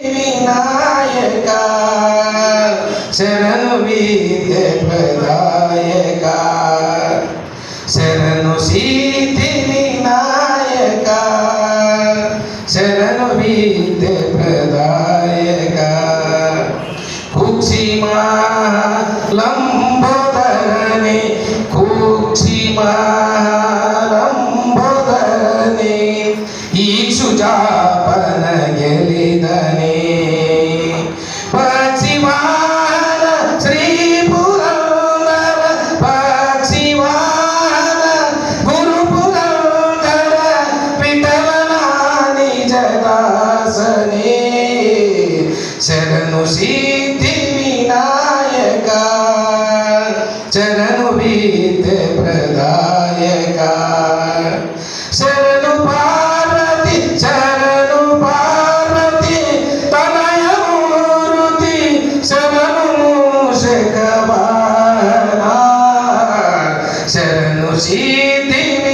விநாயகா சரண வீதே பிரதா খুশিতে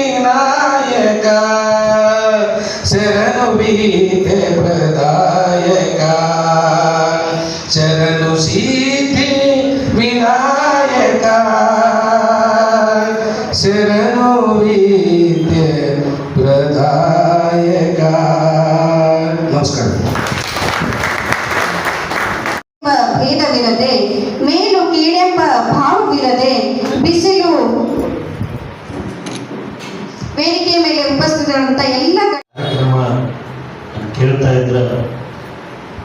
ಕೇಳ್ತಾ ಇದ್ರ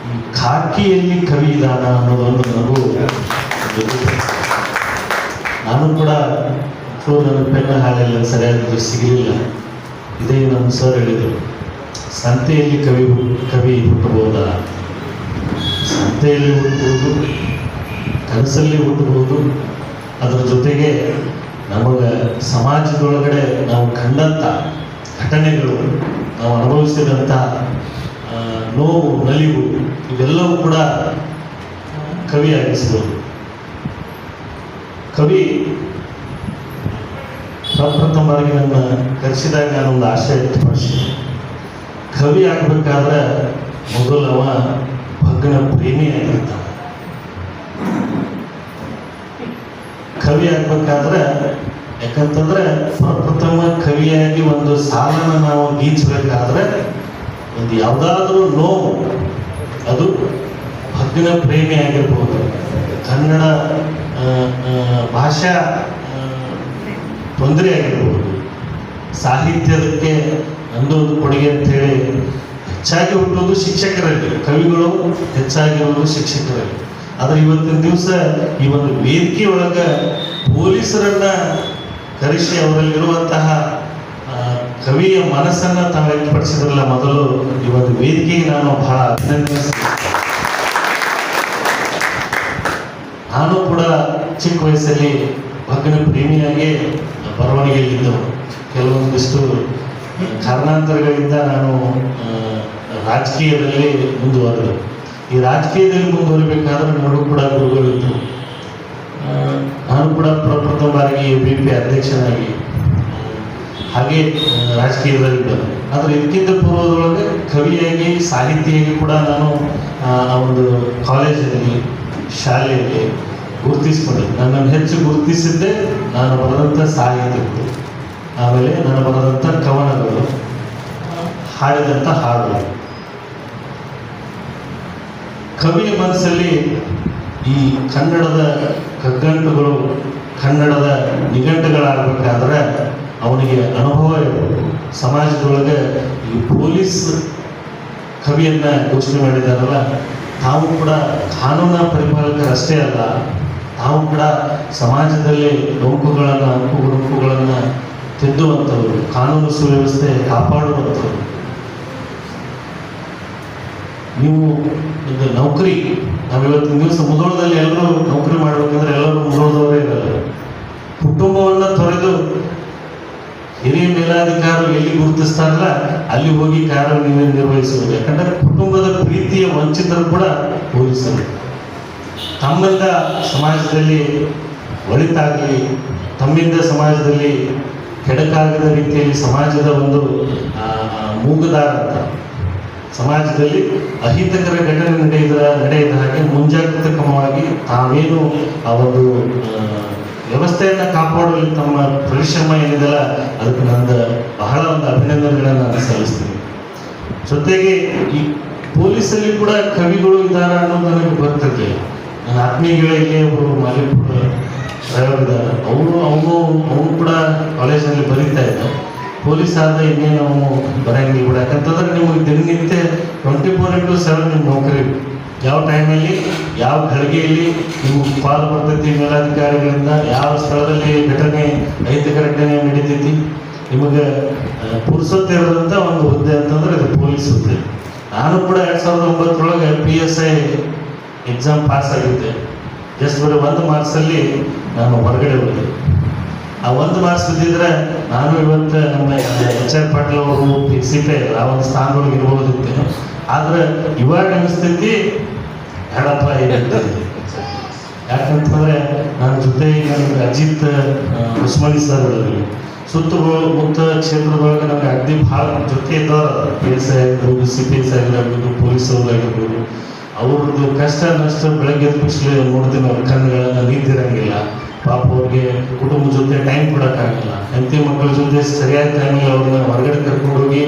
ಈ ಖಾಕಿಯಲ್ಲಿ ಕವಿ ಇದಾನ ಅನ್ನೋದನ್ನು ನಾವು ನಾನು ಕೂಡ ನನ್ನ ಪೆನ್ನ ಹಾಳೆಲ್ಲ ಸರಿಯಾಗಿ ಸಿಗಲಿಲ್ಲ. ಇದೇ ನಮ್ಮ ಸರ್ ಹೇಳಿದರು. ಸಂತೆಯಲ್ಲಿ ಕವಿ ಕವಿ ಹುಟ್ಟಬಹುದಾ? ಸಂತೆಯಲ್ಲಿ ಹುಟ್ಟಬಹುದು, ಕನಸಲ್ಲಿ ಹುಟ್ಟಬಹುದು. ಅದರ ಜೊತೆಗೆ ನಮಗೆ ಸಮಾಜದೊಳಗಡೆ ನಾವು ಕಂಡಂಥ ಘಟನೆಗಳು ನಾವು ಅನುಭವಿಸಿದಂಥ ನೋವು, ನಲಿವು, ಇವೆಲ್ಲವೂ ಕೂಡ ಕವಿ ಕವಿ ಪ್ರಪ್ರಥಮವಾಗಿ ನನ್ನ ಕರೆಸಿದಾಗ ನಾನೊಂದು ಆಶೆ ವ್ಯಕ್ತಪಡಿಸಿದೆ ಕವಿ ಆಗಬೇಕಾದ್ರೆ ಮೊದಲು ಅವ ಭಗ್ನ ಪ್ರೇಮಿ ಕವಿ ಆಗ್ಬೇಕಾದ್ರೆ ಯಾಕಂತಂದ್ರೆ ಪ್ರಪ್ರಥಮ ಕವಿಯಾಗಿ ಒಂದು ಸಾಲನ ನಾವು ಗೀಚಬೇಕಾದ್ರೆ ಒಂದು ಯಾವುದಾದ್ರೂ ನೋವು, ಅದು ಭಕ್ತಿನ ಪ್ರೇಮಿ ಆಗಿರ್ಬೋದು. ಕನ್ನಡ ಭಾಷಾ ತೊಂದರೆ ಆಗಿರ್ಬೋದು. ಸಾಹಿತ್ಯದಕ್ಕೆ ಒಂದು ಕೊಡುಗೆ ಅಂತೇಳಿ ಹೆಚ್ಚಾಗಿ ಹುಟ್ಟೋದು ಶಿಕ್ಷಕರಲ್ಲಿ, ಕವಿಗಳು ಹೆಚ್ಚಾಗಿರೋದು ಶಿಕ್ಷಕರಲ್ಲಿ. ಆದರೆ ಇವತ್ತಿನ ದಿವಸ ಈ ಒಂದು ವೇದಿಕೆ ಒಳಗೆ ಪೊಲೀಸರನ್ನ ಕರೆಸಿ ಅವರಲ್ಲಿರುವಂತಹ ಕವಿಯ ಮನಸ್ಸನ್ನ ತಾವು ವ್ಯಕ್ತಪಡಿಸಿದ್ರಲ್ಲ ಮೊದಲು, ಇವತ್ತು ವೇದಿಕೆಗೆ ನಾನು ಬಹಳ ಅಭಿನಂದಿಸ್ತೀನಿ. ನಾನು ಕೂಡ ಚಿಕ್ಕ ವಯಸ್ಸಲ್ಲಿ ಭಗ್ನ ಪ್ರೇಮಿಯಾಗಿ ಬರವಣಿಗೆಯಲ್ಲಿದ್ದವು ಕೆಲವೊಂದಿಷ್ಟು ಕಾರಣಾಂತರಗಳಿಂದ ನಾನು ರಾಜಕೀಯದಲ್ಲಿ ಮುಂದುವರೆದು. ಈ ರಾಜಕೀಯದಲ್ಲಿ ಮುಂದುವರಿಬೇಕಾದ್ರೆ ನನಗೂ ಕೂಡ ಗುರುಗಳಿತ್ತು ನಾನು ಕೂಡ ಪ್ರಪ್ರಥಮ ಬಾರಿಗೆ ಬಿ ಪಿ ಅಧ್ಯಕ್ಷನಾಗಿ ಹಾಗೆ ರಾಜಕೀಯದಲ್ಲಿ ಆದರೆ ಇದಕ್ಕಿಂತ ಪೂರ್ವದೊಳಗೆ ಕವಿಯಾಗಿ ಸಾಹಿತಿಯಾಗಿ ಕೂಡ ನಾನು ಒಂದು ಕಾಲೇಜಲ್ಲಿ ಶಾಲೆಯಲ್ಲಿ ಗುರುತಿಸ್ಕೊಂಡೆ. ನನ್ನನ್ನು ಹೆಚ್ಚು ಗುರುತಿಸಿದ್ದೆ ನಾನು ಬರೆದಂಥ ಸಾಹಿತ್ಯಗಳು. ಆಮೇಲೆ ನಾನು ಬರೆದಂಥ ಕವನಗಳು, ಹಾಡಿದಂಥ ಹಾಡುಗಳು. ಕವಿಯ ಮನಸ್ಸಲ್ಲಿ ಈ ಕನ್ನಡದ ಕಗ್ಗಂಟುಗಳು, ಕನ್ನಡದ ನಿಘಂಟುಗಳಾಗಬೇಕಾದ್ರೆ ಅವನಿಗೆ ಅನುಭವ ಸಮಾಜದೊಳಗೆ ಈ ಪೊಲೀಸ್ ಕವಿಯನ್ನ ಘೋಷಣೆ ಮಾಡಿದಾರಲ್ಲ, ತಾವು ಕೂಡ ಕಾನೂನ ಪರಿಪಾಲಕರಷ್ಟೇ ಅಲ್ಲ, ತಾವು ಕೂಡ ಸಮಾಜದಲ್ಲಿ ಡೊಂಕುಗಳನ್ನು, ಅಂಕು ಗುರುಕುಗಳನ್ನು ತಿದ್ದುವಂಥವ್ರು, ಕಾನೂನು ಸುವ್ಯವಸ್ಥೆ ಕಾಪಾಡುವಂಥವ್ರು. ನೀವು ಒಂದು ನೌಕರಿ ನಾವು ಇವತ್ತಿನ ದಿವಸ ಮುದೋಳದಲ್ಲಿ ಎಲ್ಲರೂ ನೌಕರಿ ಗುರುತಿಸ್ತಾರಲ್ಲ ಅಲ್ಲಿ ಹೋಗಿ ಕಾರ್ಯ ನಿರ್ವಹಿಸಬೇಕು. ಯಾಕಂದ್ರೆ ಕುಟುಂಬದ ಪ್ರೀತಿಯ ವಂಚಿತರು ಕೂಡ ಪೊಲೀಸರು ತಮ್ಮಿಂದ ಸಮಾಜದಲ್ಲಿ ಒಳಿತಾಗಲಿ, ತಮ್ಮಿಂದ ಸಮಾಜದಲ್ಲಿ ಕೆಡಕಾಗದ ರೀತಿಯಲ್ಲಿ ಸಮಾಜದ ಒಂದು ಮೂಗುದಾರ ಅಂತ. ಸಮಾಜದಲ್ಲಿ ಅಹಿತಕರ ಘಟನೆ ನಡೆಯದ ನಡೆಯದ ಹಾಗೆ ಮುಂಜಾಗ್ರತಾ ಕ್ರಮವಾಗಿ ತಾವೇನು ಆ ಒಂದು ವ್ಯವಸ್ಥೆಯನ್ನು ಕಾಪಾಡುವಲ್ಲಿ ತಮ್ಮ ಪರಿಶ್ರಮ ಏನಿದೆಯಲ್ಲ, ಅದಕ್ಕೆ ನಂದು ಬಹಳ ಒಂದು ಅಭಿನಂದನೆಗಳನ್ನು ನಾನು ಸಲ್ಲಿಸ್ತೀನಿ. ಜೊತೆಗೆ ಈ ಪೊಲೀಸಲ್ಲಿ ಕೂಡ ಕವಿಗಳು ಇದ್ದಾರೆ ಅನ್ನೋದು ನನಗೆ ಗೊತ್ತಿರಲಿಲ್ಲ. ನನ್ನ ಆತ್ಮೀಯ ಇಲ್ಲಿ ಒಬ್ಬರು ಮಾಲಿಪುರ ಇದ್ದಾರೆ ಅವರು, ಅವನು ಅವನು ಕೂಡ ಕಾಲೇಜಲ್ಲಿ ಬರೀತಾ ಇದ್ದ. ಪೊಲೀಸ್ ಆದ ಇನ್ನೇನು ಅವನು ಬರಂಗಿಲ್ಲ ಕೂಡ ಯಾಕಂತಂದ್ರೆ ನಿಮಗೆ ದಿನನಿತ್ಯ ಟ್ವೆಂಟಿ ಫೋರ್ ಇಂಟು ಸೆವೆನ್ ನಿಮ್ಮ ನೌಕರಿ ಯಾವ ಟೈಮಲ್ಲಿ ಯಾವ ಘಳಿಗೆಯಲ್ಲಿ ನೀವು ಪಾಲು ಬರ್ತೈತಿ ಮೇಲಾಧಿಕಾರಿಗಳಿಂದ, ಯಾವ ಸ್ಥಳದಲ್ಲಿ ಘಟನೆ ಅಹಿತಕರ ಘಟನೆ ನಡೀತೈತಿ, ನಿಮಗೆ ಪುರುಸತ್ತೆ ಇರೋದಂಥ ಒಂದು ಹುದ್ದೆ ಅಂತಂದ್ರೆ ಇದು ಪೊಲೀಸ್ ಹುದ್ದೆ. ನಾನು ಕೂಡ ಎರಡು ಸಾವಿರದ ಒಂಬತ್ತರೊಳಗೆ P S I exam pass ಆಗಿದ್ದೆ. ಜಸ್ಟ್ ಬರೀ ಒಂದು ಮಾರ್ಕ್ಸಲ್ಲಿ ನಾನು ಹೊರಗಡೆ ಹೋದೆ. ಆ ಒಂದು ಮಾರ್ಕ್ಸ್ ಬಿದ್ದಿದ್ರೆ ನಾನು ಇವತ್ತು ನಮ್ಮ ಎಚ್ ಆರ್ ಪಾಟೀಲ್ ಅವರು ಸಿ ಪಿ ಆ ಒಂದು ಸ್ಥಾನದೊಳಗೆ ಇರ್ಬೋದಿತ್ತು. ಆದ್ರೆ ಇವಾಗ ಅನಿಸ್ತೈತಿ, ಹೇಳಪ್ಪ ಯಾಕಂತಂದ್ರೆ ನನ್ನ ಜೊತೆ ನನಗೆ ಅಜಿತ್ ಉಸ್ಮಾನಿ ಸರ್ ಸುತ್ತ ಮುತ್ತ ಕ್ಷೇತ್ರದೊಳಗೆ ನಮ್ಗೆ ಅಗ್ದಿ ಭಾಳ ಜೊತೆ ಇದ್ದಾರೆ. ಪಿ ಎಸ್ ಐ ಆಗಿರ್ಬೋದು, ಸಿ ಪಿ ಎಸ್ ಆಗಿರ್ಬೋದು, ಪೊಲೀಸ್ ಆಗಿರ್ಬೋದು. ಅವ್ರದ್ದು ಕಷ್ಟ ನಷ್ಟ ಬೆಳಗ್ಗೆ ಕೂಡಲೇ ನೋಡ್ತೀನಿ ಅವ್ರ ಕಣ್ಣುಗಳನ್ನ ನಿಂತಿರಂಗಿಲ್ಲ ಪಾಪ ಅವ್ರಿಗೆ ಕುಟುಂಬ ಜೊತೆ ಟೈಮ್ ಕೊಡೋಕ್ಕಾಗಲ್ಲ. ಹೆಂಡತಿ ಮಕ್ಕಳ ಜೊತೆ ಸರಿಯಾದ ಟೈಮಲ್ಲಿ ಅವ್ರನ್ನ ಹೊರಗಡೆ ಕರ್ಕೊಂಡು ಹೋಗಿ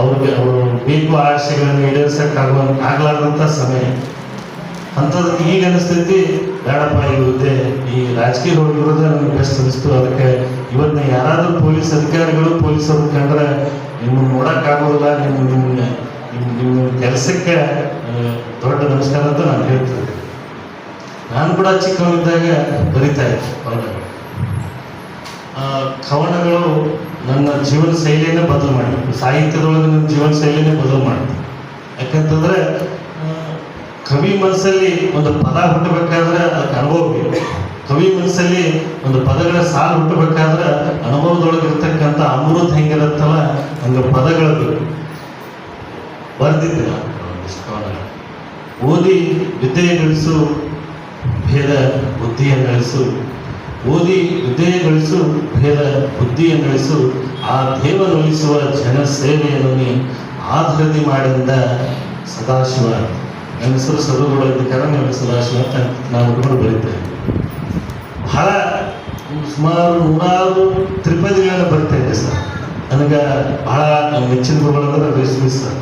ಅವ್ರಿಗೆ ಅವರು ಬೇಕು ಆಸೆಗಳನ್ನು ಈಡೇರ್ಸಕ್ಕಾಗುವ ಆಗ್ಲಾರ್ದಂಥ ಸಮಯ. ಅಂಥದ್ದು ಈಗ ಅನಿಸ್ತೈತಿ, ಬೇಡಪ್ಪ ಇರುತ್ತೆ ಈ ರಾಜಕೀಯ ವಿರೋಧ ನನಗೆ ಬೆಸ್ಟ್ ಅನಿಸ್ತು. ಅದಕ್ಕೆ ಇವತ್ತಿನ ಯಾರಾದರೂ ಪೊಲೀಸ್ ಅಧಿಕಾರಿಗಳು ಪೊಲೀಸರು ಕಂಡ್ರೆ ನಿಮ್ಮನ್ನು ನೋಡೋಕ್ಕಾಗೋದಿಲ್ಲ ನಿಮ್ಮ ನಿಮ್ಮ ನಿಮ್ಮ ಕೆಲಸಕ್ಕೆ ದೊಡ್ಡ ನಮಸ್ಕಾರ ಅಂತ ನಾನು ಹೇಳ್ತೀನಿ. ನಾನು ಕೂಡ ಚಿಕ್ಕವನಿದ್ದಾಗ ಬರಿತಾ ಇದ್ದೆ ಕವನಗಳು. ಆ, ಕವನಗಳು ನನ್ನ ಜೀವನ ಶೈಲಿಯನ್ನೇ ಬದಲು ಮಾಡಿದ್ವು ಸಾಹಿತ್ಯದೊಳಗೆ ನನ್ನ ಜೀವನ ಶೈಲಿಯನ್ನ ಬದಲು ಮಾಡಿದ್ರು. ಯಾಕಂತಂದ್ರೆ ಕವಿ ಮನಸ್ಸಲ್ಲಿ ಒಂದು ಪದ ಹುಟ್ಟಬೇಕಾದ್ರೆ ಅದಕ್ಕೆ ಅನುಭವ ಬೇಕು. ಕವಿ ಮನಸ್ಸಲ್ಲಿ ಒಂದು ಪದಗಳ ಸಾಲು ಹುಟ್ಟಬೇಕಾದ್ರೆ ಅನುಭವದೊಳಗೆ ಇರ್ತಕ್ಕಂಥ ಅಮೃತ ಹೆಂಗಿರುತ್ತಲ್ಲ ಹಂಗ ಪದಗಳು ಬೇಕು. ಬರ್ದಿದ್ದೆ ನಾನು. ಓದಿ ವಿದ್ಯೆ ಗಳಿಸು ಭೇದ ಬುದ್ಧಿಯನ್ನಳಿಸು ಓದಿ ವಿದ್ಯೆಯ ಗಳಿಸು ಭೇದ ನಡೆಸು ಆ ದೇವರೊಲಿಸುವ ಜನ ಸೇವೆಯನ್ನು ನೀ ಆಧೃತಿ ಮಾಡಿದ ಸದಾಶಿವ. ನನ್ನ ಹೆಸರು ಇದ್ದಕ್ಕಾರ ನನ್ನ ಸದಾಶಿವ ಅಂತ ನಾನು ಬರೀತೇನೆ. ಬಹಳ ಸುಮಾರು ನೂರಾರು ತ್ರಿಪದಿಗಳನ್ನ ಬರ್ತೇನೆ ಸರ್. ನನಗೆ ಬಹಳ ನೆಚ್ಚಿನ ಗುರುಗಳಂದ್ರೆ ರೇಷ್ಮಿ ಸರ್.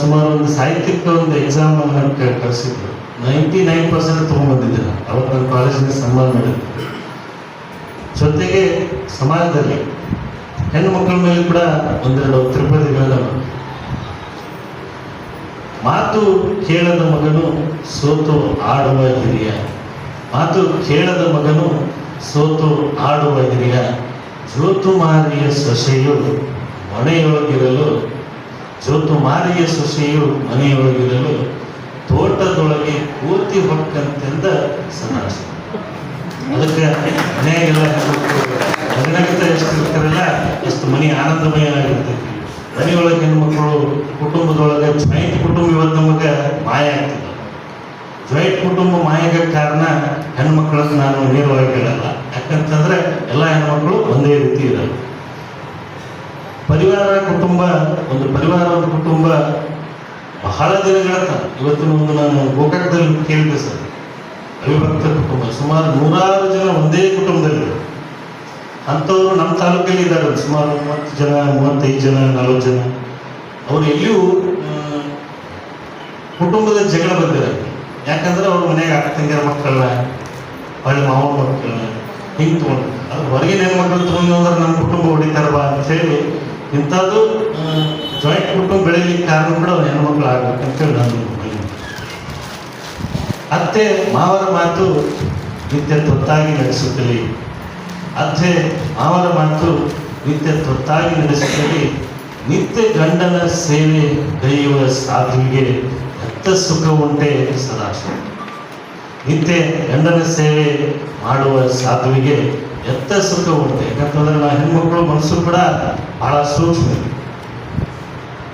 ಸುಮಾರು ಒಂದು ಸಾಹಿತ್ಯಕ್ಕೆ ಒಂದು ಎಕ್ಸಾಮ್ ಕಳಿಸಿದ್ರು. ನೈಂಟಿ ನೈನ್ ಪರ್ಸೆಂಟ್ ತೊಗೊಂಡ್ಬಂದಿದ್ದೆ ಅವತ್ತು ನನ್ನ ಕಾಲೇಜಿಗೆ ಸನ್ಮಾನ ಮಾಡಿದ್ರು. ಜೊತೆಗೆ ಸಮಾಜದಲ್ಲಿ ಹೆಣ್ಣು ಮಕ್ಕಳ ಮೇಲೆ ಕೂಡ ಒಂದೆರಡು ತಿರುಪತಿಗಳನ್ನ ಮಾತು ಕೇಳದ ಮಗನು ಸೋತು ಆಡುವ ಹಿರಿಯ. ಮಾತು ಕೇಳದ ಮಗನು ಸೋತು ಆಡುವ ಹಿರಿಯ. ಜ್ಯೋತುಮಾರಿಯ ಸೊಸೆಯು ಮನೆಯೊಳಗಿರಲು ಜ್ಯೋತುಮಾರಿಯ ಸೊಸೆಯು ಮನೆಯೊಳಗಿರಲು ತೋಟದೊಳಗೆ ಕೂತಿ ಹೊಕ್ಕಂತೆಂದ ಸಮಾಜ. ಅದಕ್ಕೆ ಮನೆಯಾಗೆಲ್ಲ ಮಗನಾಗಿದ್ದ ಎಷ್ಟು ಇರ್ತಾರಲ್ಲ, ಅಷ್ಟು ಮನೆ ಆನಂದಮಯವಾಗಿರ್ತೈತಿ ಮನೆಯೊಳಗೆ ಹೆಣ್ಮಕ್ಳು ಕುಟುಂಬದೊಳಗೆ ಜಾಯಿಂಟ್ ಕುಟುಂಬ ಇವತ್ತು ನಮಗೆ ಮಾಯ ಆಗ್ತದೆ. ಜಾಯಿಂಟ್ ಕುಟುಂಬ ಮಾಯಗೆ ಕಾರಣ ಹೆಣ್ಮಕ್ಳನ್ನ ನಾನು ನೇರವಾಗಿ ಹೇಳಲ್ಲ. ಯಾಕಂತಂದ್ರೆ ಎಲ್ಲ ಹೆಣ್ಮಕ್ಳು ಒಂದೇ ರೀತಿ ಇರಲ್ಲ. ಪರಿವಾರ ಕುಟುಂಬ, ಒಂದು ಪರಿವಾರ, ಒಂದು ಕುಟುಂಬ ಬಹಳ ದಿನಗಳ ಇವತ್ತಿನ ಒಂದು ನಾನು ಗೋಕಾಕದಲ್ಲಿ ಕೇಳಿದೆ ಸರ್. ಅವಿಭಕ್ತ ಕುಟುಂಬ, ಸುಮಾರು ನೂರಾರು ಜನ ಒಂದೇ ಕುಟುಂಬದಲ್ಲಿ. ಅಂಥವ್ರು ನಮ್ಮ ತಾಲೂಕಲ್ಲಿ ಇದ್ದಾರೆ. ಸುಮಾರು ಮೂವತ್ತು ಜನ, ಮೂವತ್ತೈದು ಜನ, ನಲವತ್ತು ಜನ. ಅವರು ಎಲ್ಲಿಯೂ ಕುಟುಂಬದ ಜಗಳ ಬಂದಿದೆ ಯಾಕಂದ್ರೆ ಅವ್ರ ಮನೆಗೆ ಅಕ್ಕ ತಂಗಿಯರ ಮಕ್ಕಳನ್ನ ಒಳ್ಳೆ ಮಾವನ ಮಕ್ಕಳನ್ನ ಹಿಂಗೆ ತೊಗೊಂಡು ಅದು ಹೊರಗಿನ ಹೆಣ್ಮಕ್ಳು ತೊಗೊಂಡು ಅಂದ್ರೆ ನಮ್ಮ ಕುಟುಂಬ ಹೊಡಿತಾರ ಬಾ ಅಂತ ಹೇಳಿ ಇಂಥದ್ದು ಜಾಯಿಂಟ್ ಕುಟುಂಬ ಬೆಳಿಲಿಕ್ಕೆ ಕಾರಣ ಕೂಡ ಹೆಣ್ಮಕ್ಳು ಆಗ್ಬೇಕು ಅಂತೇಳಿ ನಾನು. ಅತ್ತೆ ಮಾವರ ಮಾತು ನಿತ್ಯ ತೊತ್ತಾಗಿ ನಡೆಸುತ್ತಲಿ. ಅತ್ತೆ ಮಾವರ ಮಾತು ನಿತ್ಯ ತೊತ್ತಾಗಿ ನಡೆಸುತ್ತಲಿ. ನಿತ್ಯ ಗಂಡನ ಸೇವೆ ಕೈಯುವ ಸಾಧುವಿಗೆ ಎತ್ತ ಸುಖ ಉಂಟೆ ಸದಾಶಿವ. ನಿತ್ಯ ಗಂಡನ ಸೇವೆ ಮಾಡುವ ಸಾಧುವಿಗೆ ಎತ್ತ ಸುಖ ಉಂಟೆ. ಯಾಕಂತಂದ್ರೆ ನಾ ಹೆಣ್ಮಕ್ಳು ಮನಸ್ಸು ಕೂಡ ಭಾಳ ಸೂಕ್ಷ್ಮ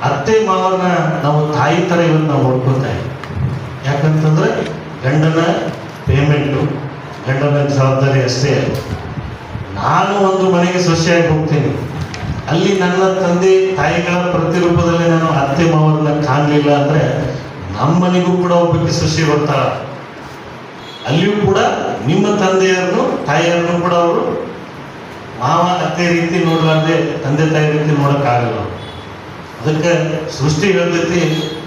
ಅತ್ತೆ ಮಾವನ ನಾವು ತಾಯಿ ಥರ ಇವತ್ತು ನಾವು ನೋಡ್ಕೊತಾ ಇದ್ದೀವಿ ಯಾಕಂತಂದ್ರೆ ಗಂಡನ ಪೇಮೆಂಟು ಗಂಡನ ಜವಾಬ್ದಾರಿ ಅಷ್ಟೇ. ನಾನು ಒಂದು ಮನೆಗೆ ಸೊಸೆಯಾಗಿ ಹೋಗ್ತೀನಿ. ಅಲ್ಲಿ ನನ್ನ ತಂದೆ ತಾಯಿಗಳ ಪ್ರತಿರೂಪದಲ್ಲಿ ನಾನು ಅತ್ತೆ ಮಾವನ ಕಾಣಲಿಲ್ಲ ಅಂದ್ರೆ ನಮ್ಮ ಮನೆಗೂ ಕೂಡ ಒಬ್ಬಕ್ಕೆ ಸೊಸೆ ಬರ್ತಾಳ. ಅಲ್ಲಿಯೂ ಕೂಡ ನಿಮ್ಮ ತಂದೆಯರನ್ನು ತಾಯಿಯರನ್ನು ಕೂಡ ಅವರು ಮಾವ ಅತ್ತೆ ರೀತಿ ನೋಡಲಾರ್ದೆ, ತಂದೆ ತಾಯಿ ರೀತಿ ನೋಡಕ್ಕಾಗಲ್ಲ. ಅದಕ್ಕೆ ಸೃಷ್ಟಿ ಹೇಳ್ತೈತಿ,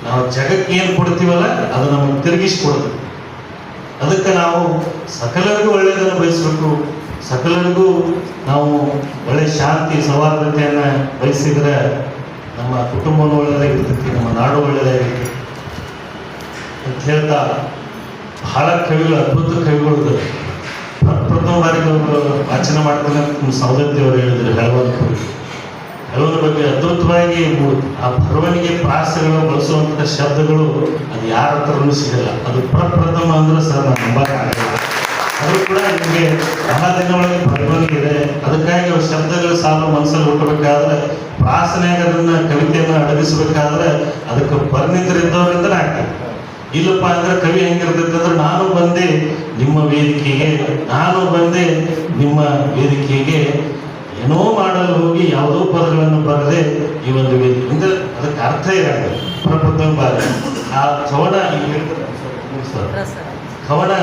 ನಾವು ಜಗಕ್ಕೆ ಏನು ಕೊಡ್ತೀವಲ್ಲ, ಅದು ನಮಗೆ ತಿರುಗಿಸಿ ಕೊಡುತ್ತೆ ಅದಕ್ಕೆ ನಾವು ಸಕಲರಿಗೂ ಒಳ್ಳೆಯದನ್ನು ಬಯಸಬೇಕು. ಸಕಲರಿಗೂ ನಾವು ಒಳ್ಳೆ ಶಾಂತಿ, ಸೌಹಾರ್ದತೆಯನ್ನು ಬಯಸಿದರೆ ನಮ್ಮ ಕುಟುಂಬನೂ ಒಳ್ಳೆಯದಾಗಿರ್ತೈತಿ ನಮ್ಮ ನಾಡು ಒಳ್ಳೆಯದಾಗಿರ್ತೈತಿ ಅಂತ ಹೇಳ್ತಾ ಬಹಳ ಕವಿಗಳು, ಅದ್ಭುತ ಕವಿಗಳು ಪ್ರಥಮ ಬಾರಿಗೆ ಅವರು ವಾಚನ ಮಾಡ್ತಾನೆ ಸೌದತ್ತಿ ಅವರು ಹೇಳಿದ್ರು ಹೆಳವನ್ ಹೆಳವನ ಬಗ್ಗೆ ಅದ್ಭುತವಾಗಿ ಆ ಬರವಣಿಗೆ ಪ್ರಾಸಗಳು ಬಳಸುವಂತಹ ಶಬ್ದಗಳು ಅದು ಯಾರ ಹತ್ರನೂ ಸಿಗಲ್ಲ. ಅದು ಪ್ರಪ್ರಥಮ ಅಂದ್ರೆ ಸರ್ ನಾನು ನಂಬಕ್ಕಾಗಲ್ಲ ಅದು ಕೂಡ ನಿಮಗೆ ಬಹಳ ದಿನಗಳಿಗೆ ಬರವಣಿಗೆ ಇದೆ. ಅದಕ್ಕಾಗಿ ಅವ್ರ ಶಬ್ದಗಳು ಸಾಲು ಮನಸ್ಸಲ್ಲಿ ಹುಟ್ಟಬೇಕಾದ್ರೆ ಪ್ರಾಸನ್ಯಾಗ ಅದನ್ನ ಕವಿತೆಯನ್ನು ಅಡಗಿಸಬೇಕಾದ್ರೆ ಅದಕ್ಕೆ ಪರಿಣಿತರಿದ್ದವರಿಂದ ಆಗ್ತದೆ. ಇಲ್ಲಪ್ಪ ಅಂದ್ರೆ ಕವಿ ಹೆಂಗಿರ್ತೈತೆ ಅಂದ್ರೆ ನಾನು ಬಂದೆ ನಿಮ್ಮ ವೇದಿಕೆಗೆ, ನಾನು ಬಂದೆ ನಿಮ್ಮ ವೇದಿಕೆಗೆ ಏನೋ ಮಾಡಲು ಹೋಗಿ ಯಾವುದೋ ಪದಗಳನ್ನು ಬರದೆ ಈ ಒಂದು ವೇದಿಕೆ ಅಂದ್ರೆ ಅದಕ್ಕೆ ಅರ್ಥ ಇರಲ್ಲ. ಪ್ರಪ್ರಥಮ ಬಾರಿ. ಆ ಕವನ. ಕವನ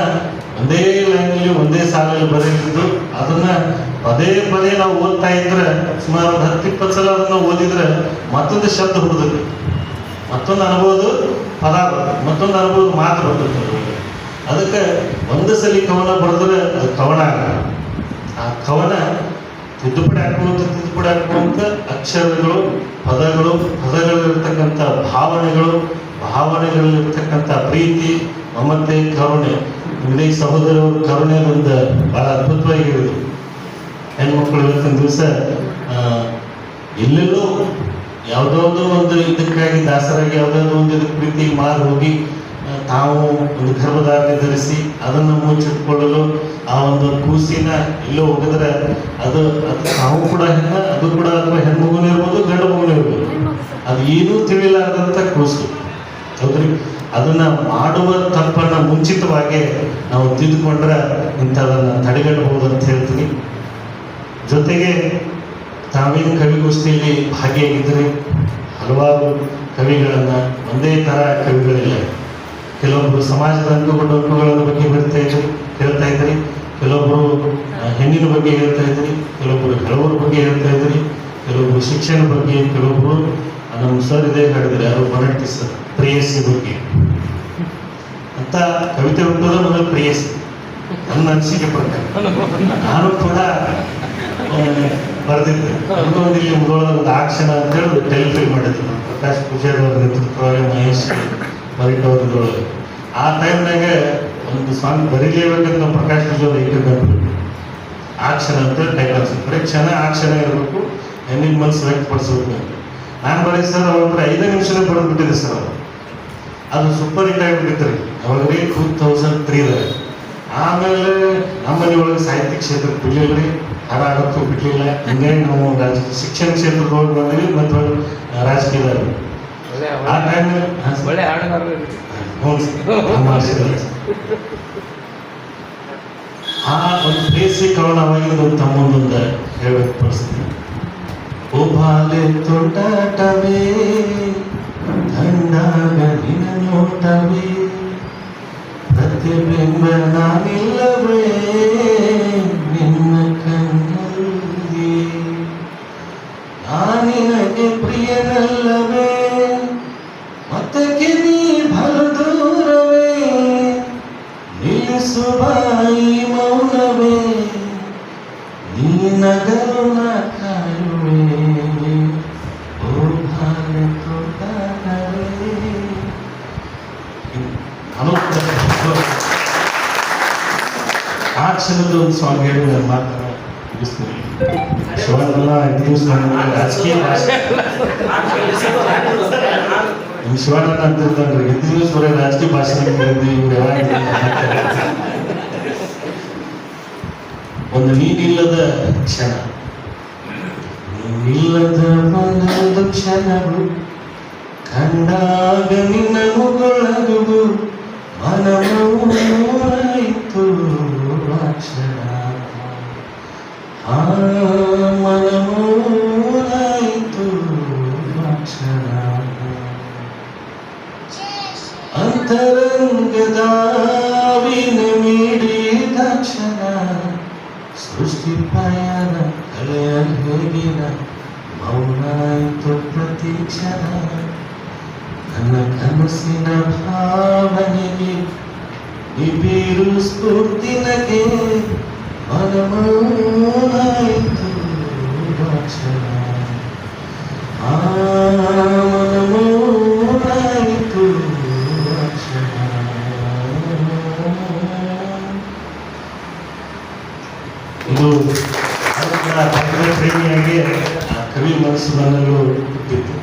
ಒಂದೇ ಲೈನಲ್ಲಿ ಒಂದೇ ಸಾಲಲ್ಲಿ ಬರೆದಿದ್ದು ಅದನ್ನ ಪದೇ ಪದೇ ನಾವು ಓದ್ತಾ ಇದ್ರೆ ಸುಮಾರು ಒಂದು ಹತ್ತು ಇಪ್ಪತ್ತು ಸಲ ಅದನ್ನ ಓದಿದ್ರೆ ಮತ್ತೊಂದು ಶಬ್ದ ಹುಡುದಕ್ಕೆ ಮತ್ತೊಂದು ಅನುಭವದು ಪದ ಬರ್ತದೆ ಮತ್ತೊಂದು ಅನುಭವದ ಮಾತು ಬರ್ತದೆ ಅದಕ್ಕೆ ಒಂದು ಸಲ ಕವನ ಬರೆದ್ರೆ ಅದು ಕವನ ಆಗಲ್ಲ. ಆ ಕವನ ತಿದ್ದುಪಡಿ ಹಾಕುವಂತ ತಿದ್ದುಪಡಿ ಹಾಕುವಂತ ಅಕ್ಷರಗಳು, ಪದಗಳು, ಪದಗಳಲ್ಲಿರ್ತಕ್ಕಂಥ ಭಾವನೆಗಳು, ಭಾವನೆಗಳಲ್ಲಿರ್ತಕ್ಕಂಥ ಪ್ರೀತಿ, ಮಮತೆ, ಕರುಣೆ. ಇಡೀ ಸಹೋದರ ಕರುಣೆ ಒಂದು ಬಹಳ ಅದ್ಭುತವಾಗಿರೋದು ಹೆಣ್ಮಕ್ಳು ಇವತ್ತಿನ ದಿವಸ ಎಲ್ಲೆಲ್ಲೋ ಯಾವುದೋ ಒಂದು ಇದಕ್ಕಾಗಿ ದಾಸರಾಗಿ ಯಾವುದಾದ್ರು ಒಂದು ಇದಕ್ಕೆ ಪ್ರೀತಿ ಮಾರು ಹೋಗಿ ತಾವು ಗರ್ಭಧಾರಣೆ ಧರಿಸಿ ಅದನ್ನು ಮುಚ್ಚಿಟ್ಕೊಳ್ಳಲು ಆ ಒಂದು ಕೂಸಿನ ಎಲ್ಲೋ ಹೋಗಿದ್ರೆ ಅದು ಅದು ತಾವು ಕೂಡ ಹೆಣ್ಣ, ಅದು ಕೂಡ ಅಥವಾ ಹೆಣ್ಮಗುನೂ ಇರ್ಬೋದು, ಗಂಡು ಮಗುನೂ ಇರ್ಬೋದು. ಅದು ಏನೂ ತಿಳಿಲಾರದಂಥ ಕೂಸು. ಹೌದ್ರಿ? ಅದನ್ನ ಮಾಡುವ ತಪ್ಪನ್ನ ಮುಂಚಿತವಾಗಿ ನಾವು ತಿದ್ದುಕೊಂಡ್ರೆ ಇಂಥದನ್ನ ತಡೆಗಟ್ಟಬಹುದು ಅಂತ ಹೇಳ್ತೀನಿ. ಜೊತೆಗೆ ತಾವೇನು ಕವಿಗೋಷ್ಠಿಯಲ್ಲಿ ಭಾಗಿಯಾಗಿದ್ದರೆ ಹಲವಾರು ಕವಿಗಳನ್ನ ಒಂದೇ ತರ ಕವಿಗಳಿಲ್ಲ. ಕೆಲವೊಬ್ಬರು ಸಮಾಜದ ಅಂಕುಗಳ ಅಂಕುಗಳ ಬಗ್ಗೆ ಹೇಳ್ತಾ ಇದ್ರಿ ಹೇಳ್ತಾ ಇದ್ರಿ. ಕೆಲವೊಬ್ಬರು ಹೆಣ್ಣಿನ ಬಗ್ಗೆ ಹೇಳ್ತಾ ಇದ್ರಿ ಕೆಲವೊಬ್ಬರು ಕೆಲವರ ಬಗ್ಗೆ ಹೇಳ್ತಾ ಇದ್ರಿ, ಕೆಲವೊಬ್ರು ಶಿಕ್ಷಣ ಬಗ್ಗೆ, ಕೆಲವೊಬ್ರು ನಮ್ಮ ಸರ್ ಇದೇ ಹೇಳಿದ್ರೆ, ಯಾರು ಬರಟ್ಟಿ ಸರ್ ಪ್ರೇಯಸಿ ಬಗ್ಗೆ. ಅಂತ ಕವಿತೆ ಹುಟ್ಟೋದು ನನ್ನ ಪ್ರೇಯಸಿ. ನನ್ನ ಅನಿಸಿಕೆ ಪ್ರಕಾರ. ನಾನು ಕೂಡ ಬರೆದಿದ್ದೆ. ನನಗೂ ಒಂದು ಇಲ್ಲಿ ಒಂದು ಆಕ್ಷಣ ಅಂತ ಹೇಳಿ ಟೆಲಿಫೈ ಮಾಡಿದ್ರು. ಪ್ರಕಾಶ್ ಪೂಜಾರಿ ಅವರ ನೇತೃತ್ವ ಮಹೇಶ್. ಮರಿಟ್ ಅವರದ್ರೊಳಗೆ ಆ ಟೈಮ್ನಾಗ ಒಂದು ಸಾಂಗ್ ಬರೀಲೇಬೇಕಂತ ನಾವು ಪ್ರಕಾಶ್ ಪೂಜಾರಿ ಇಟ್ಟಿದ್ದು ಆಕ್ಷನ್ ಅಂತ ಟೈಟಲ್ಸ್ ಬರೀ ಕ್ಷಣ ಆಕ್ಷನ್ ಇರಬೇಕು ಹೆಣ್ಣಿನ ಮನಸ್ಸು ವ್ಯಕ್ತಪಡಿಸಬೇಕು. ನಾನು ಬರೀ ಸರ್ ಅವ್ರ ಐದು ನಿಮಿಷನೇ ಬರೆದ್ಬಿಟ್ಟಿದೆ ಸರ್ ಅವರು. ಅದು ಸೂಪರ್ ಹಿಟ್ ಆಗಿಬಿಟ್ಟಿತ್ತು ರೀ. ಅವಾಗ ಟೂ ತೌಸಂಡ್ ತ್ರೀದಾಗ ಆಮೇಲೆ ನಮ್ಮ ಒಳಗೆ ಸಾಹಿತ್ಯ ಕ್ಷೇತ್ರ ಬಿಡ್ಲಿಲ್ಲ ರೀ. ಹಾಡಾಡಕ್ಕೂ ಬಿಡ್ಲಿಲ್ಲ. ಹಿಂಗಾಗಿ ನಾವು ರಾಜಕೀಯ ಶಿಕ್ಷಣ ಕ್ಷೇತ್ರದೊಳಗೆ ಬಂದ್ವಿ, ಮತ್ತು ರಾಜಕೀಯದಾಗ ಒಳ್ಳೆ ಆ ಟೈಮ್ನಲ್ಲಿ ಒಳ್ಳೆ ಹಾಡುಗಾರರು ಹ್ಞೂ ಸರ್. ನಮ್ಮ ಆಶೀರ್ವಾದ. ಆ ಒಂದು ಪ್ರೇಸಿ ಕವನ ಅವಾಗಿಂದ ತಮ್ಮೊಂದೊಂದು ಹೇಳ್ಬೇಕು ಪರಿಸ್ಥಿತಿ ಓ ಬಾಲೆ ತುಂಟಾಟವೇ ಕಂಡಾಗ ನಿನ್ನ ನೋಟವೇ ಪ್ರತಿಬಿಂಬ ನಾನಿಲ್ಲವೇ ಸಾಂಗ್ ಹೇಳಿ ಮಾತನ್ನ ಮುಗಿಸ್ತೀನಿ ಇಂಟ್ರೂಸ್ ರಾಜಕೀಯ ಯಾವಾಗ ಒಂದು ನೀನಿಲ್ಲದ ಕ್ಷಣ ನೀನಿಲ್ಲದ ಮನದ ಕ್ಷಣವು ಕಂಡಾಗ ನಿನ್ನ ಮುಗೊಳಗುವು ಮನಮೂರಾಯಿತು ಆ ಕ್ಷಣ ಆ ಮನಮೂರಾಯಿತು ಆ ಕ್ಷಣ ತರಂಗದಾವಿನ ಮೀಡಿದ ಕ್ಷಣ ಸೃಷ್ಟಿ ಪಯಣ ಕಲೆಯಲ್ಲಿ ಹೋಗಿನ ಮೌನ ಆಯ್ತು ಪ್ರತಿ ಕ್ಷಣ ನನ್ನ ಕನಸಿನ ಭಾವನೆಗೆ ಇಬೀರು ಸ್ಫೂರ್ತಿನಗೆ ಮನಮೋನಾಯಿತು ಕ್ಷಣ ಆ ಮನಮೋನಾಯಿತು ಇದು ಪ್ರೇಮಿಯಾಗಿ ಕವಿ ಮನಸ್ಸು ಹುಟ್ಟಿತ್ತು.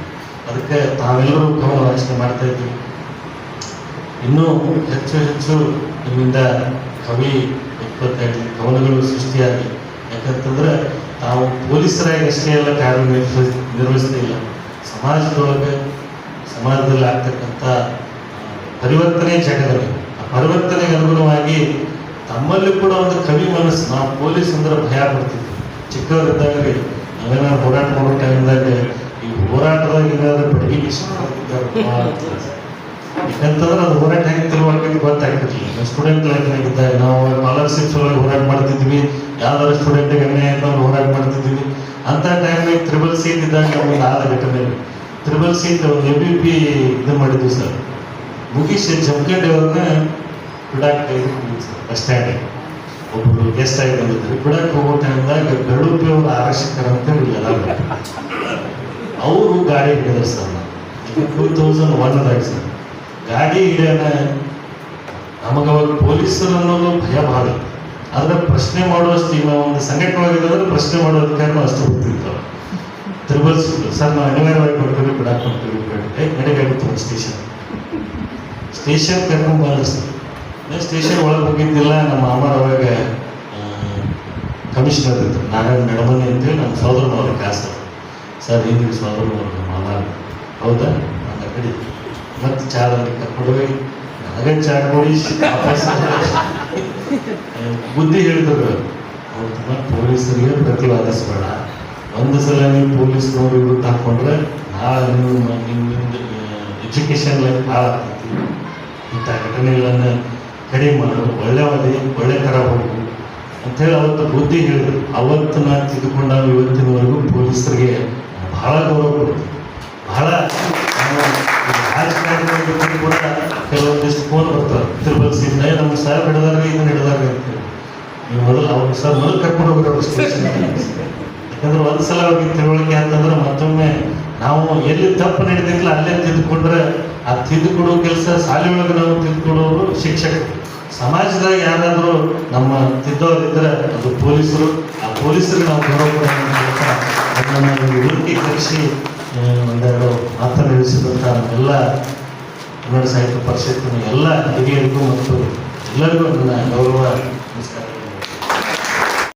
ಅದಕ್ಕೆ ತಾವೆಲ್ಲರೂ ಕವನ ರಚನೆ ಮಾಡ್ತಾ ಇದ್ವಿ ಇನ್ನೂ ಹೆಚ್ಚು ಹೆಚ್ಚು ನಿಮ್ಮಿಂದ ಕವಿ ಇಪ್ಪತ್ತೆರಡು ಕವನಗಳು ಸೃಷ್ಟಿಯಾಗಿ. ಯಾಕಂತಂದ್ರೆ ತಾವು ಪೊಲೀಸರಾಗಿ ಅಷ್ಟೇ ಎಲ್ಲ ಕಾರ್ಯನಿರ್ವಹಿಸ ನಿರ್ವಹಿಸ್ತಿಲ್ಲ ಸಮಾಜದೊಳಗೆ, ಸಮಾಜದಲ್ಲಿ ಆಗ್ತಕ್ಕಂಥ ಪರಿವರ್ತನೆ ಜಗದಲ್ಲಿ. ಆ ಪರಿವರ್ತನೆಗೆ ಅನುಗುಣವಾಗಿ ತಮ್ಮಲ್ಲಿ ಕೂಡ ಒಂದು ಕವಿ ಮನಸ್ಸು. ನಾವು ಪೊಲೀಸ್ ಅಂದ್ರೆ ಭಯ ಪಡ್ತಿದ್ವಿ. ಚಿಕ್ಕವರಿದ್ದಾಗ ರೀ ನಾವೇನ ಹೋರಾಟ ಮಾಡೋ ಟೈಮ್ದಾಗ ಈ ಹೋರಾಟದಾಗ ಏನಾದ್ರೂ ಬಡಗಿ ಯಾಕಂತಂದ್ರೆ ಅದು ಹೋರಾಟ ಹೆಂಗೆ ತಿಳುವಳಿಕೆ ಗೊತ್ತಾಗ್ತಿರ್ಲಿಲ್ಲ ಸ್ಟೂಡೆಂಟ್ ಲೈಫ್ನಾಗಿದ್ದಾಗ ನಾವು ಸ್ಕಾಲರ್ಶಿಪ್ ಒಳಗೆ ಹೋರಾಟ ಮಾಡ್ತಿದ್ವಿ. ಯಾವ್ದಾದ್ರು ಸ್ಟೂಡೆಂಟಿಗೆ ಅನ್ಯಾಯ ಅಂತ ಹೋರಾಟ ಮಾಡ್ತಿದ್ವಿ. ಅಂತ ಟೈಮ್ನಾಗ ತ್ರಿಬಲ್ ಸೀಟ್ ಇದ್ದಾಗ ನಮಗೆ ಆದ ಘಟನೆ triple seat A B P ಇದು ಮಾಡಿದ್ವಿ ಸರ್ ಮುಗೀಶ್ ಜಮಖಂಡಿ ಅವ್ರನ್ನ ಬಿಡಾಕ್ ಬಸ್ ಸ್ಟ್ಯಾಂಡಿಗೆ ಒಬ್ಬರು ಗೆಸ್ಟ್ ಆಗಿ ಬಂದಿದ್ರು. ಬಿಡಕ್ಕೆ ಹೋಗೋ ಟೈಮ್ದಾಗ ಗರುಡುಪಿ ಅವ್ರ ಆರಕ್ಷಕರ ಅಂತ ಎಲ್ಲ ಅವರು ಗಾಡಿ ಹಿಡಿದ್ರು ಸರ್ ಟೂ ತೌಸಂಡ್ ಒನ್ದಾಗ ಸರ್ ಗಾಡಿ ಹಿಡಿಯೋಣ ನಮಗೆ ಅವಾಗ ಪೊಲೀಸರು ಅನ್ನೋದು ಭಯ ಭಾಳ. ಆದರೆ ಪ್ರಶ್ನೆ ಮಾಡುವಷ್ಟು ಈಗ ಒಂದು ಸಂಘಟನೆ ಒಳಗಿದ್ರೆ ಪ್ರಶ್ನೆ ಮಾಡೋ ಅಧಿಕಾರನೂ ಅಷ್ಟು ಗೊತ್ತಿರ್ತಾವೆ ತ್ರಿಬಲ್ ಸರ್, ನಾವು ಅನಿವಾರ್ಯವಾಗಿ ಕೊಡ್ತೀವಿ, ಬಿಡಾಕ್ ಕೊಡ್ತೀವಿ ನಡೆಗಾಗುತ್ತೆ ಒಂದು ಸ್ಟೇಷನ್. ಸ್ಟೇಷನ್ ಕರ್ಕೊಂಡು ಬಂದ್ರು ಸ್ಟೇಷನ್ ಒಳಗೆ ಹೋಗಿದ್ದಿಲ್ಲ, ನಮ್ಮ ಮಾಮರ ಅವಾಗ ಕಮಿಷನರ್ ಇದ್ರು. ನಾರಾಯಣ ನಡಮನಿ ಅಂತೇಳಿ ನಮ್ಮ ಸಹೋದರನವ್ರ ಕ್ಯಾಸ್ಟ್ ಸರ್ ಏನು ಸಹೋದರನವ್ರ ಮಾಮ ಹೌದಾ? ನನ್ನ ಕಡೆ. ಮತ್ತೆ ಚಾದಲ್ಲಿ ಕರ್ಕೊಂಡು ಹೋಗಿ ನನಗೆ ಚಾ ಕೊಡಿ ಬುದ್ಧಿ ಹೇಳಿದ್ರು ಅವ್ರು. ಪೊಲೀಸರಿಗೆ ಪೊಲೀಸರಿಗೆ ಪ್ರತಿವಾದಿಸ್ಬೇಡ. ಒಂದು ಸಲ ನೀವು ಪೊಲೀಸ್ನವ್ರು ವಿರುದ್ಧ ಹಾಕೊಂಡ್ರೆ ನಾಳೆ ನೀವು ನಿಮ್ಮ ಎಜುಕೇಷನ್ ಲೈಫ್ ಭಾಳ ಆಗ್ತೈತಿ. ಇಂಥ ಘಟನೆಗಳನ್ನು ಕಡಿಮೆ ಮಾಡು ಒಳ್ಳೆಯವಾದಿ ಒಳ್ಳೆ ಥರ ಹೋಗು ಅಂಥೇಳಿ ಅವತ್ತು ಬುದ್ಧಿ ಹೇಳಿದ್ರು. ಅವತ್ತು ನಾನು ತಿದ್ದುಕೊಂಡು ನಾವು ಇವತ್ತಿನವರೆಗೂ ಪೊಲೀಸರಿಗೆ ಬಹಳ ಗೌರವ ಕೊಡ್ತೀವಿ. ಬಹಳ ರಾಜಕಾರಣಿಗಳಿಗೆ ಕೂಡ ಕೆಲವೊಂದಿಷ್ಟು ಫೋನ್ ಬರ್ತಾರೆ ತಿರುಪತಿ ಸೀಟ್ನ ನಮ್ಗೆ ಸಾಹೇಬ್ ಹಿಡಿದಾರ್ರಿ ಇದನ್ನ ಹಿಡಿದಾರ್ರಿ ಅಂತೇಳಿ ನೀವು ಮೊದಲು ಅವ್ರು ಸರ್ ಮೊದಲು ಕರ್ಕೊಂಡು ಹೋಗ್ರಿ ಅವ್ರು ಸ್ಟೇಷನ್ ಯಾಕಂದ್ರೆ ಒಂದ್ಸಲ ಅವ್ರಿಗೆ ತಿಳುವಳಿಕೆ ಅಂತಂದ್ರೆ ಮತ್ತೊಮ್ಮೆ ನಾವು ಎಲ್ಲಿ ತಪ್ಪು ನಡೆದಿಲ್ಲ ಅಲ್ಲೇ ತಿದ್ದುಕೊಂಡ್ರೆ ಆ ತಿದ್ದುಕೊಡೋ ಕೆಲಸ ಶಾಲೆಯೊಳಗೆ ನಾವು ತಿದ್ದುಕೊಡೋರು ಶಿಕ್ಷಕರು. ಸಮಾಜದಾಗ ಯಾರಾದರೂ ನಮ್ಮ ತಿದ್ದವರಿದ್ರೆ ಅದು ಪೊಲೀಸರು. ಆ ಪೊಲೀಸರಿಗೆ ನಾವು ಗೌರವ ಕೊಡೋ ಮೂಲಕ ನಮ್ಮನ್ನು ಉಳಿಕೆ ಕರೆಸಿ ಒಂದೆರಡು ಮಾತನ್ನು ಇಳಿಸಿದಂಥ ಎಲ್ಲ ಕನ್ನಡ ಸಾಹಿತ್ಯ ಪರಿಷತ್ತಿನ ಎಲ್ಲ ಹಿರಿಯರಿಗೂ ಮತ್ತು ಎಲ್ಲರಿಗೂ ನನ್ನ ಗೌರವ